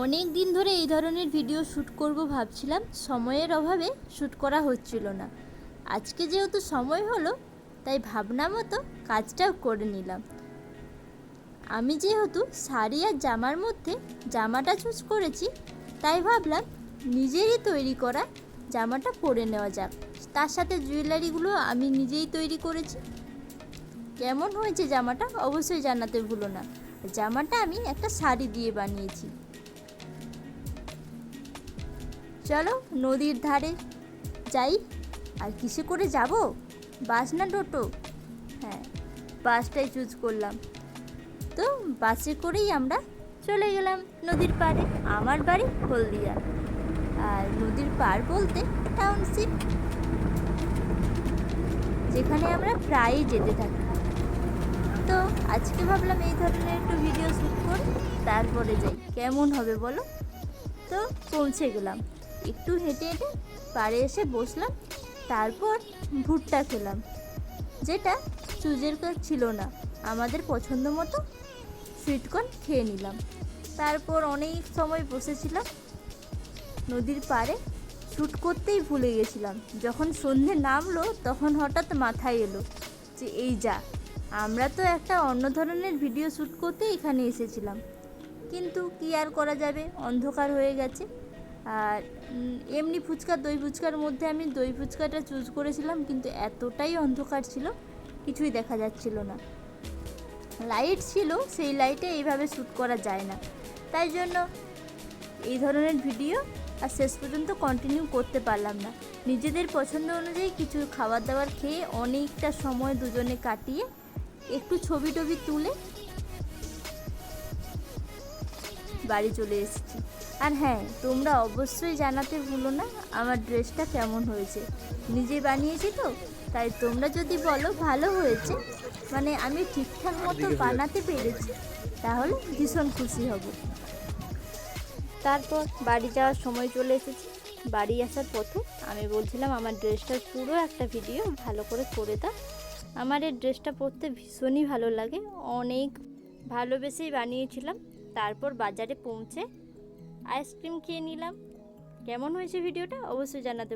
অনেক দিন ধরে এই ধরনের ভিডিও শ্যুট করব ভাবছিলাম, সময়ের অভাবে শ্যুট করা হচ্ছিল না। আজকে যেহেতু সময় হলো, তাই ভাবনা মতো কাজটাও করে নিলাম। আমি যেহেতু শাড়ি আর জামার মধ্যে জামাটা চুজ করেছি, তাই ভাবলাম নিজেরই তৈরি করা জামাটা পরে নেওয়া যাক। তার সাথে জুয়েলারিগুলো আমি নিজেই তৈরি করেছি। কেমন হয়েছে জামাটা অবশ্যই জানাতে ভুলো না। জামাটা আমি একটা শাড়ি দিয়ে বানিয়েছি। চলো নদীর ধারে যাই। আর কিসে করে যাব? বাস না টোটো? হ্যাঁ বাসটাই চুজ করলাম। তো বাসে করেই আমরা চলে গেলাম নদীর পাড়ে, আমার বাড়ি হলদিয়া। আর নদীর পার বলতে টাউনশিপ যেখানে আমরা প্রায়ই যেতে থাকি। তো আজকে ভাবলাম এই ধরনের একটু ভিডিও শ্যুট করি, তারপরে যাই। কেমন হবে বলো? তো পৌঁছে গেলাম। একটু হেঁটে হেঁটে পাড়ে এসে বসলাম, তারপর ভুট্টা খেলাম, যেটা চুজের কাজ ছিল না, আমাদের পছন্দ মতো সুইটকর্ন খেয়ে নিলাম। তারপর অনেক সময় বসেছিলাম, নদীর পাড়ে শ্যুট করতেই ভুলে গেছিলাম। যখন সন্ধে নামলো, তখন হঠাৎ মাথায় এলো যে, এই যা, আমরা তো একটা অন্য ধরনের ভিডিও শ্যুট করতে এখানে এসেছিলাম। কিন্তু কি আর করা যাবে? অন্ধকার হয়ে গেছে। আর এমনি ফুচকা, দই ফুচকার মধ্যে আমি দই ফুচকাটা চুজ করেছিলাম, কিন্তু এতটাই অন্ধকার ছিল, কিছুই দেখা যাচ্ছিল না। লাইট ছিল, সেই লাইটে এইভাবে শ্যুট করা যায় না। তাই জন্য এই ধরনের ভিডিও আর শেষ পর্যন্ত কন্টিনিউ করতে পারলাম না। নিজেদের পছন্দ অনুযায়ী কিছু খাবার দাবার খেয়ে অনেকটা সময় দুজনে কাটিয়ে একটু ছবি টবি তুলে বাড়ি চলে এসেছি। আর হ্যাঁ তোমরা অবশ্যই জানাতে ভুলো না আমার ড্রেসটা কেমন হয়েছে। নিজে বানিয়েছি তো তাই তোমরা যদি বলো ভালো হয়েছে মানে আমি ঠিকঠাক মতো বানাতে পেরেছি তাহলে ভীষণ খুশি হব। তারপর বাড়ি যাওয়ার সময় চলে এসেছি। বাড়ি আসার পথে আমি বলছিলাম আমার ড্রেসটার পুরো একটা ভিডিও ভালো করে করে দাও। আমার এই ড্রেসটা পরতে ভীষণই ভালো লাগে। অনেক ভালোবেসেই বানিয়েছিলাম। তারপর বাজারে পৌঁছে আইসক্রিম খেয়ে নিলাম। কেমন হয়েছে ভিডিওটা? অবশ্যই জানাতে